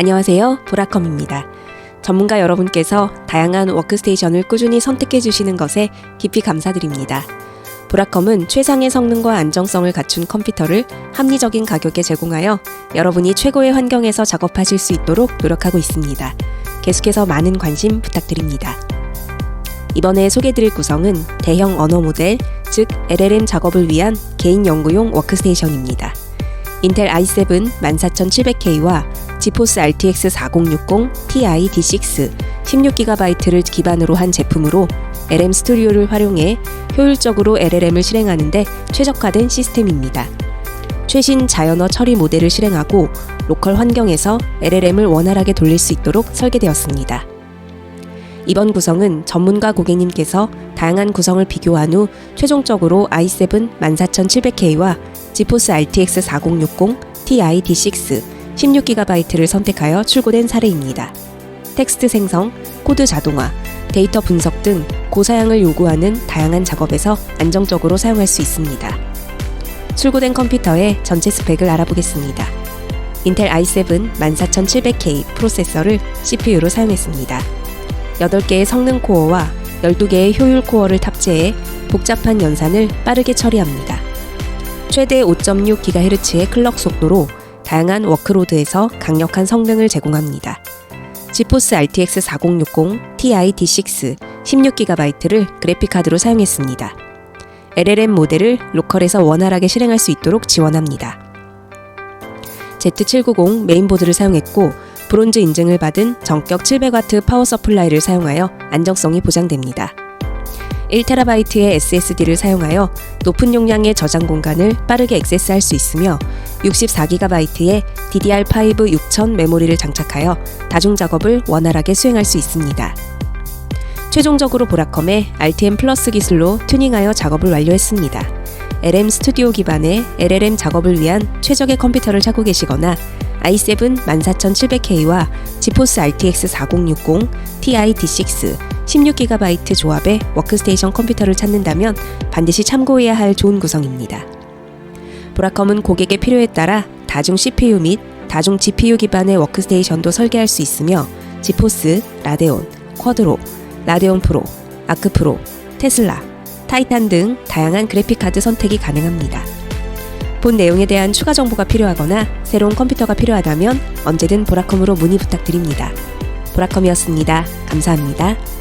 안녕하세요. 보라컴입니다. 전문가 여러분께서 다양한 워크스테이션을 꾸준히 선택해 주시는 것에 깊이 감사드립니다. 보라컴은 최상의 성능과 안정성을 갖춘 컴퓨터를 합리적인 가격에 제공하여 여러분이 최고의 환경에서 작업하실 수 있도록 노력하고 있습니다. 계속해서 많은 관심 부탁드립니다. 이번에 소개드릴 구성은 대형 언어 모델, 즉 LLM 작업을 위한 개인 연구용 워크스테이션입니다. 인텔 i7 14700K와 지포스 RTX 4060 Ti D6 16GB를 기반으로 한 제품으로 LM 스튜디오를 활용해 효율적으로 LLM을 실행하는데 최적화된 시스템입니다. 최신 자연어 처리 모델을 실행하고 로컬 환경에서 LLM을 원활하게 돌릴 수 있도록 설계되었습니다. 이번 구성은 전문가 고객님께서 다양한 구성을 비교한 후 최종적으로 i7 14700K와 지포스 RTX 4060 Ti D6 16GB를 선택하여 출고된 사례입니다. 텍스트 생성, 코드 자동화, 데이터 분석 등 고사양을 요구하는 다양한 작업에서 안정적으로 사용할 수 있습니다. 출고된 컴퓨터의 전체 스펙을 알아보겠습니다. 인텔 i7 14700K 프로세서를 CPU로 사용했습니다. 8개의 성능 코어와 12개의 효율 코어를 탑재해 복잡한 연산을 빠르게 처리합니다. 최대 5.6GHz의 클럭 속도로 다양한 워크로드에서 강력한 성능을 제공합니다. 지포스 RTX 4060 Ti D6 16GB를 그래픽카드로 사용했습니다. LLM 모델을 로컬에서 원활하게 실행할 수 있도록 지원합니다. Z790 메인보드를 사용했고 브론즈 인증을 받은 전격 700W 파워 서플라이를 사용하여 안정성이 보장됩니다. 1TB의 SSD를 사용하여 높은 용량의 저장 공간을 빠르게 액세스할 수 있으며 64GB의 DDR5 6000 메모리를 장착하여 다중 작업을 원활하게 수행할 수 있습니다. 최종적으로 보라컴의 RTM 플러스 기술로 튜닝하여 작업을 완료했습니다. LM 스튜디오 기반의 LLM 작업을 위한 최적의 컴퓨터를 찾고 계시거나 i7 14700K와 지포스 RTX 4060 Ti D6 16GB 조합의 워크스테이션 컴퓨터를 찾는다면 반드시 참고해야 할 좋은 구성입니다. 보라컴은 고객의 필요에 따라 다중 CPU 및 다중 GPU 기반의 워크스테이션도 설계할 수 있으며 지포스, 라데온, 쿼드로, 라데온 프로, 아크 프로, 테슬라, 타이탄 등 다양한 그래픽카드 선택이 가능합니다. 본 내용에 대한 추가 정보가 필요하거나 새로운 컴퓨터가 필요하다면 언제든 보라컴으로 문의 부탁드립니다. 보라컴이었습니다. 감사합니다.